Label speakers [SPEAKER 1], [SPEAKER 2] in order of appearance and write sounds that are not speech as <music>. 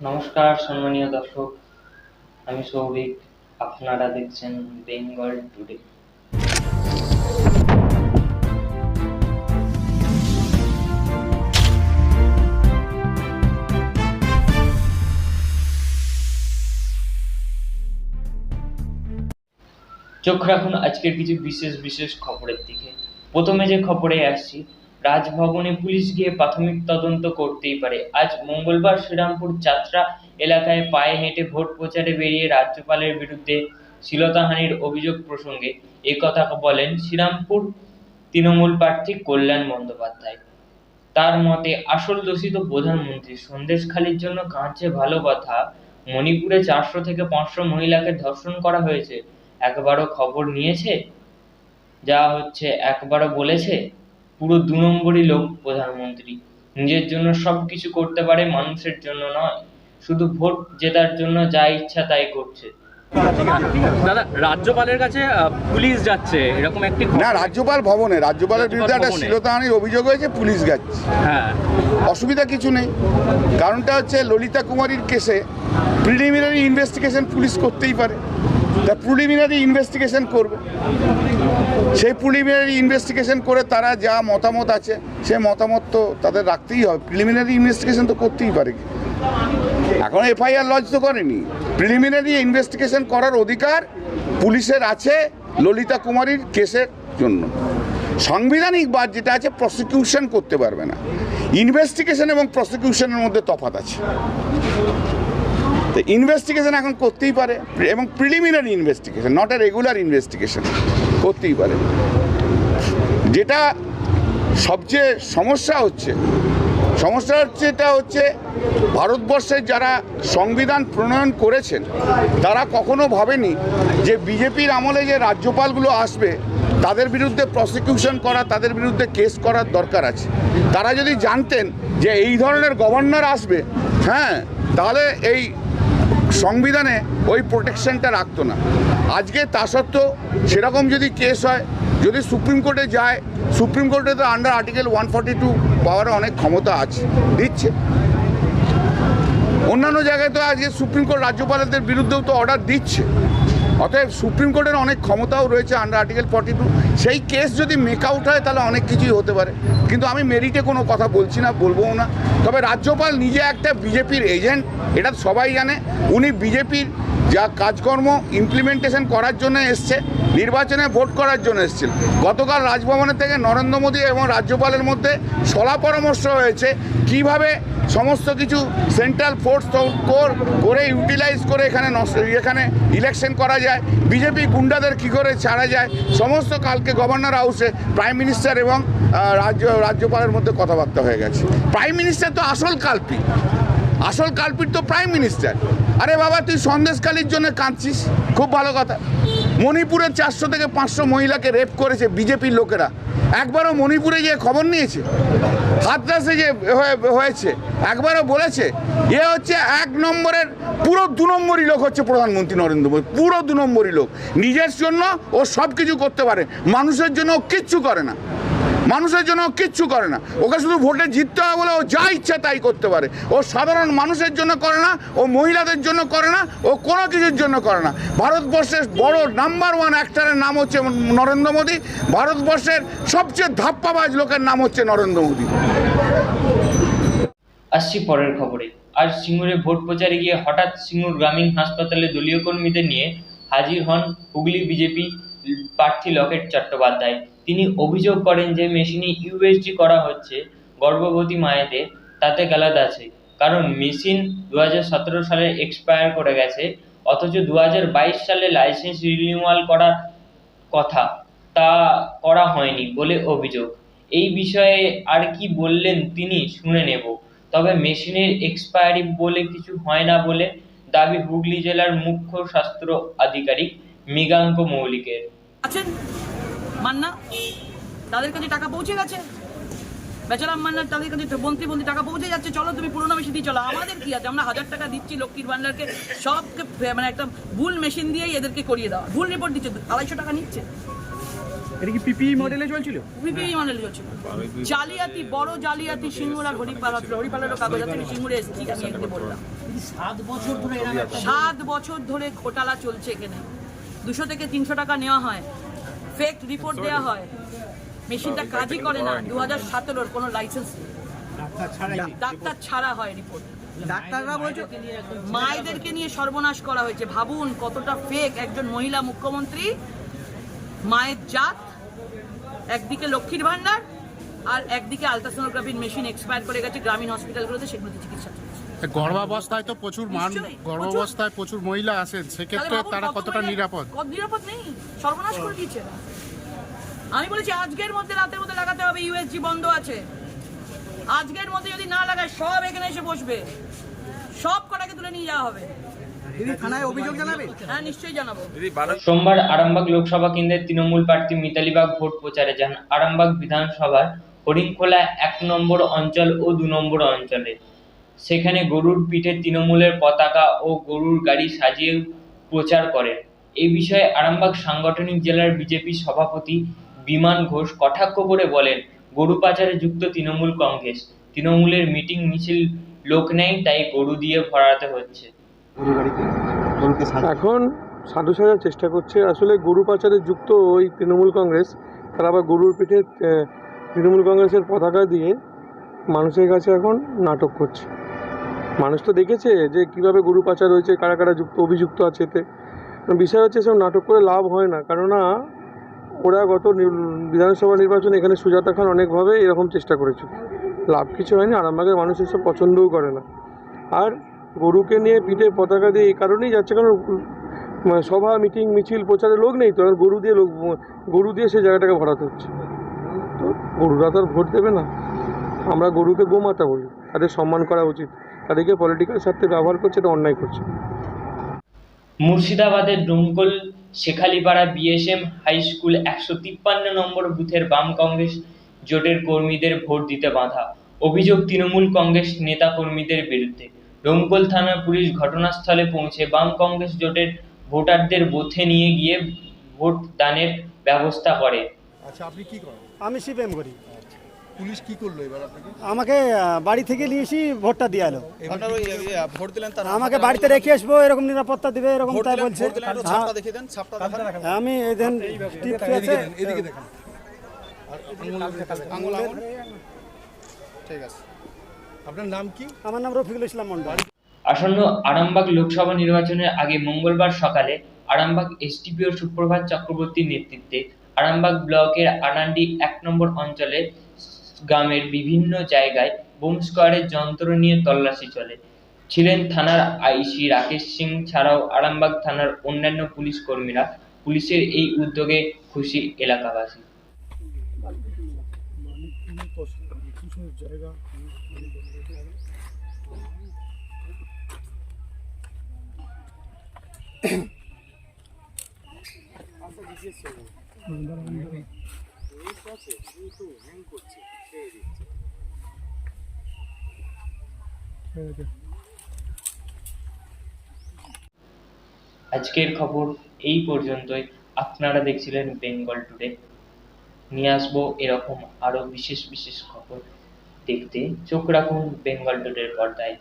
[SPEAKER 1] নমস্কার, সম্মানীয় দর্শক। আমি সৌভিক, আপনারা দেখছেন বেঙ্গল টুডে। চোখ রাখুন আজকের কিছু বিশেষ বিশেষ খবরের দিকে। প্রথমে যে খবরে আসছি রাজভবনে পুলিশ গিয়ে প্রাথমিক তদন্ত করতেই পারে। আজ মঙ্গলবার শ্রীরামপুর যাত্রা এলাকায় পায়ে হেঁটে ভোট প্রচারে বেরিয়ে রাজ্যপালের বিরুদ্ধে শ্লীলতাহানির অভিযোগ প্রসঙ্গে একথা বলেন শ্রীরামপুর তৃণমূল প্রার্থী কল্যাণ বন্দ্যোপাধ্যায়। তার মতে, আসল দোষী তো প্রধানমন্ত্রী। সন্দেশখালির জন্য কাঁচে ভালো কথা। মণিপুরে চারশো থেকে পাঁচশো মহিলাকে ধর্ষণ করা হয়েছে। একবারও খবর নিয়েছে? যা হচ্ছে, একবারও বলেছে? পুরো দু নম্বরই লোক প্রধানমন্ত্রী। নিজের জন্য সব কিছু করতে পারে মানুষের জন্য নয়। শুধু ভোট জেতার জন্য যা ইচ্ছা তাই করছে।
[SPEAKER 2] দাদা রাজ্যপালের কাছে পুলিশ যাচ্ছে এরকম একটি
[SPEAKER 3] না রাজ্যপাল ভবনে রাজ্যপালের বিরুদ্ধে একটা। শ্লীলতাহানির অভিযোগ হয়েছে পুলিশ গেছে
[SPEAKER 2] হ্যাঁ।
[SPEAKER 3] অসুবিধা কিছু নেই। কারণটা হচ্ছে ললিতা কুমারীর কেসে প্রিলিমিনারি ইনভেস্টিগেশন পুলিশ করতেই পারে। তা প্রিলিমিনারি ইনভেস্টিগেশন করবে। সেই প্রিলিমিনারি ইনভেস্টিগেশন করে তারা যা মতামত আছে সে মতামত তো তাদের রাখতেই হবে। প্রিলিমিনারি ইনভেস্টিগেশন তো করতেই পারে এখন এফআইআর লজ তো করেনি। প্রিলিমিনারি ইনভেস্টিগেশন করার অধিকার পুলিশের আছে ললিতা কুমারীর কেসের জন্য। সাংবিধানিক বাদ যেটা আছে প্রসিকিউশন করতে পারবে না। ইনভেস্টিগেশন এবং প্রসিকিউশনের মধ্যে তফাত আছে। তো ইনভেস্টিগেশন এখন করতেই পারে। এবং preliminary investigation not a regular investigation করতেই পারে। যেটা সবচেয়ে সমস্যা হচ্ছে সমস্যা হচ্ছে এটা হচ্ছে ভারতবর্ষের যারা সংবিধান প্রণয়ন করেছেন, তারা কখনো ভাবেনি যে বিজেপির আমলে যে রাজ্যপালগুলো আসবে, তাদের বিরুদ্ধে প্রসিকিউশন করা, তাদের বিরুদ্ধে কেস করার দরকার আছে। তারা যদি জানতেন যে এই ধরনের গভর্নর আসবে হ্যাঁ তাহলে এই সংবিধানে ওই প্রোটেকশনটা রাখতো না। আজকে তা সত্ত্বেও সেরকম যদি কেস হয়, যদি সুপ্রিম কোর্টে যায়, সুপ্রিম কোর্টে তো under article one forty two power অনেক ক্ষমতা আছে, দিচ্ছে। অন্যান্য জায়গায় তো আজকে সুপ্রিম কোর্ট রাজ্যপালদের বিরুদ্ধেও তো অর্ডার দিচ্ছে। অতএব সুপ্রিম কোর্টের অনেক ক্ষমতাও রয়েছে আন্ডার আর্টিকেল ফর্টি টু সেই কেস যদি মেক আউট হয়, তাহলে অনেক কিছুই হতে পারে। কিন্তু আমি মেরিটে কোনো কথা বলছি না, বলবোও না। তবে রাজ্যপাল নিজে একটা বিজেপির এজেন্ট এটা সবাই জানে। উনি বিজেপির যা কাজকর্ম ইমপ্লিমেন্টেশন করার জন্য এসছে, নির্বাচনে ভোট করার জন্য এসেছিল। গতকাল রাজভবনের থেকে নরেন্দ্র মোদী এবং রাজ্যপালের মধ্যে সলা পরামর্শ হয়েছে, কীভাবে সমস্ত কিছু সেন্ট্রাল ফোর্স কোর করে ইউটিলাইজ করে এখানে এখানে ইলেকশন করা যায়, বিজেপি গুন্ডাদের কি করে ছাড়া যায়, সমস্ত কালকে গভর্নর হাউসে প্রাইম মিনিস্টার এবং রাজ্য, রাজ্যপালের মধ্যে কথাবার্তা হয়ে গেছে। প্রাইম মিনিস্টার তো আসল কাল্পি, আসল কালপিট তো প্রাইম মিনিস্টার আরে বাবা, তুই সন্দেশকালীর জন্য কাঁদছিস? খুব ভালো কথা। মণিপুরের চারশো থেকে পাঁচশো মহিলাকে রেপ করেছে বিজেপির লোকেরা। একবারও মণিপুরে গিয়ে খবর নিয়েছে? হাতরাসে যে হয়ে- হয়েছে, একবারও বলেছে, এ হচ্ছে এক নম্বরের, পুরো দু নম্বরই লোক হচ্ছে প্রধানমন্ত্রী নরেন্দ্র মোদী, পুরো দু নম্বরই লোক। নিজের জন্য ও সব কিছু করতে পারে, মানুষের জন্য ও কিচ্ছু করে না। মানুষের জন্য কিচ্ছু করে না। ওকে শুধু ভোটে জিততে হবে বলে ও যা ইচ্ছা তাই করতে পারে। ও সাধারণ মানুষের জন্য করে না, ও মহিলাদের জন্য করে না, ও কোনো কিছুর জন্য করে না। ভারতবর্ষের বড় নাম্বার ওয়ান অ্যাক্টারের নাম হচ্ছে নরেন্দ্র মোদী। ভারতবর্ষের সবচেয়ে ধাপ্পাবাজ লোকের নাম হচ্ছে নরেন্দ্র মোদী।
[SPEAKER 1] আসছি পরের খবরে। আজ সিঙ্গুরে ভোট প্রচারে গিয়ে হঠাৎ সিঙ্গুর গ্রামীণ হাসপাতালে দলীয় কর্মীদের নিয়ে হাজির হন হুগলি বিজেপি প্রার্থী লকেট চট্টোপাধ্যায়। তিনি অভিযোগ করেন যে মেশিনে ইউএসজি করা হচ্ছে গর্ভবতী মায়েদের, তাতে গালাদ আছে। কারণ মেশিন দু সালে এক্সপায়ার করে গেছে, অথচ দু সালে লাইসেন্স রিনিউয়াল করার কথা তা করা হয়নি বলে অভিযোগ। এই বিষয়ে আর কি বললেন তিনি শুনে নেব। তবে মেশিনের এক্সপায়ারি বলে কিছু হয় না বলে দাবি হুগলি জেলার মুখ্য স্বাস্থ্য আধিকারিক মৃগাঙ্ক মৌলিকের।
[SPEAKER 4] আছেন মান্না তাদের কাছে টাকা পৌঁছে গেছে। বেচারাম মান্না তাদের কাছে মন্ত্রী মন্ত্রী টাকা পৌঁছে যাচ্ছে। চলো তুমি পুরোনো মেশিন দিয়ে চলো। আমাদের কি আছে? আমরা হাজার টাকা দিচ্ছি লক্ষ্মীর ভান্ডারকে সবকে মানে একটা ভুল মেশিন দিয়েই এদেরকে করিয়ে দেওয়া। ভুল রিপোর্ট দিচ্ছে। আড়াইশো টাকা নিচ্ছে।
[SPEAKER 2] এটা কি পিপি মডেলে চলছিল?
[SPEAKER 4] বিপিই চলছিল। জালিয়াতি বড় জালিয়াতি সিঙ্গুর আর হরিপালা হরিপালেরও কাগজ আছে আমি সিঙ্গুরে এসেছি। আমি এখানে বললাম। সাত বছর ধরে ঘোটালা চলছে এখানে। দুশো থেকে তিনশো টাকা নেওয়া হয়। ফেক রিপোর্ট দেওয়া হয়। মেশিনটা কাজই করে না। দু হাজার সতেরোর কোনো লাইসেন্স নেই। ডাক্তার ছাড়া হয় রিপোর্ট ডাক্তাররা বলছে মায়েদেরকে নিয়ে সর্বনাশ করা হয়েছে। ভাবুন কতটা ফেক একজন মহিলা মুখ্যমন্ত্রী মায়ের জাত একদিকে লক্ষ্মীর ভান্ডার আর একদিকে আলট্রাসোনোগ্রাফির মেশিন এক্সপায়ার করে গেছে গ্রামীণ হসপিটালগুলোতে সেগুলোতে চিকিৎসা
[SPEAKER 5] গর্ভাবস্থায় তো প্রচুর মান গর্ভাবস্থায় প্রচুর মহিলা আসেন সেক্ষেত্রে তারা কতটা নিরাপদ?
[SPEAKER 4] নিরাপদ নেই? সর্বনাশ করে এরা। আমি বলেছি আজকের মধ্যে রাতের মধ্যে লাগাতে হবে ইউএসজি বন্ধ আছে। আজকের মধ্যে যদি না লাগায় সব এখানে এসে বসবে। সব কটাকে তুলে নিয়ে যাওয়া হবে। থানায় অভিযোগ জানাবে? হ্যাঁ নিশ্চয়ই জানাব।
[SPEAKER 1] সোমবার আরামবাগ লোকসভা কেন্দ্রের তৃণমূল প্রার্থী মিতালিবাগ ভোট প্রচারে যান। আরামবাগ বিধানসভার হরিণখোলা এক নম্বর অঞ্চল ও দু নম্বর অঞ্চলে। সেখানে গরুর পিঠে তৃণমূলের পতাকা ও গরুর গাড়ি সাজিয়ে প্রচার করেন এই বিষয়ে আরামবাগ সাংগঠনিক জেলার বিজেপি সভাপতি বিমান ঘোষ কটাক্ষ করে বলেন গরু পাচারে যুক্ত তৃণমূল কংগ্রেস। তৃণমূলের মিটিং মিছিল লোক নেই তাই গরু দিয়ে ভরাতে হচ্ছে।
[SPEAKER 6] এখন সাধু সাজার চেষ্টা করছে। আসলে গরু পাচারে যুক্ত ওই তৃণমূল কংগ্রেস তারা আবার গরুর পিঠে তৃণমূল কংগ্রেসের পতাকা দিয়ে মানুষের কাছে এখন নাটক করছে। মানুষ তো দেখেছে যে কীভাবে গরু পাচার হয়েছে, কারা কারা যুক্ত, অভিযুক্ত আছে এতে। বিষয় হচ্ছে সব নাটক করে লাভ হয় না। কেননা, ওরা গত বিধানসভা নির্বাচনে এখানে সুজাতা খান অনেকভাবে এরকম চেষ্টা করেছিল লাভ কিছু হয়নি আরামবাগের মানুষ এসব পছন্দও করে না। আর গরুকে নিয়ে পিঠে পতাকা দিয়ে এই কারণেই যাচ্ছে, কারণ মানে সভা, মিটিং, মিছিল, প্রচারে লোক নেই তো গরু দিয়ে লোক, গরু দিয়ে সেই জায়গাটাকে ভরাতে হচ্ছে। তো গরুরা তো আর ভোট দেবে না। আমরা গরুকে গোমাতা বলি, তাদের সম্মান করা উচিত। তাদেরকে পলিটিক্যাল স্বার্থে ব্যবহার করছে এটা অন্যায় করছে?
[SPEAKER 1] মুর্শিদাবাদের Domkal Shekhalipara BSM high school একশো তিপ্পান্ন নম্বর বুথের বাম কংগ্রেস জোটের কর্মীদের ভোট দিতে বাধা। অভিযোগ তৃণমূল কংগ্রেস নেতা কর্মীদের বিরুদ্ধে। ডোমকল থানার পুলিশ ঘটনাস্থলে পৌঁছে বাম কংগ্রেস জোটের ভোটারদের বুথে নিয়ে গিয়ে ভোট দানের ব্যবস্থা করে।
[SPEAKER 7] আচ্ছা আপনি কি করেন?
[SPEAKER 8] আমি সিপিএম করি।
[SPEAKER 7] পুলিশ কি করল এবার আপনাকে?
[SPEAKER 8] আমাকে বাড়ি থেকে নিয়ে এসে ভোটটা দিয়ে এলো।
[SPEAKER 7] আপনার ভোট দিলেন
[SPEAKER 8] আমাকে বাড়িতে রেখে আসব এরকম নিরাপত্তা দিবে এরকম তাই বলছে। হ্যাঁ,
[SPEAKER 7] ছাপটা দেখিয়ে দেন ছাপটা দেখান।
[SPEAKER 8] আমি
[SPEAKER 7] দেন এদিকে দেখেন ঠিক আছে। আপনার নাম কি?
[SPEAKER 8] আমার নাম রফিকুল ইসলাম মন্ডল
[SPEAKER 1] আসন্ন আরামবাগ লোকসভা নির্বাচনের আগে মঙ্গলবার সকালে আরামবাগ এসডিপিও সুপ্রভাত চক্রবর্তীর নেতৃত্বে আরামবাগ ব্লকের আনান্ডি এক নম্বর অঞ্চলে গ্রামের বিভিন্ন জায়গায় বোম স্কোয়াডের যন্ত্র নিয়ে তল্লাশি চলে। ছিলেন থানার আইসি রাকেশ সিং ছাড়াও আরামবাগ থানার অন্যান্য পুলিশ কর্মীরা। পুলিশের এই উদ্যোগে খুশি এলাকাবাসী। <coughs> আজকের খবর এই পর্যন্তই। আপনারা দেখছিলেন বেঙ্গল টুডে। নিয়ে আসব এরকম আরও বিশেষ বিশেষ খবর দেখতে। চোখ রাখুন বেঙ্গল টুডের পর্দায়।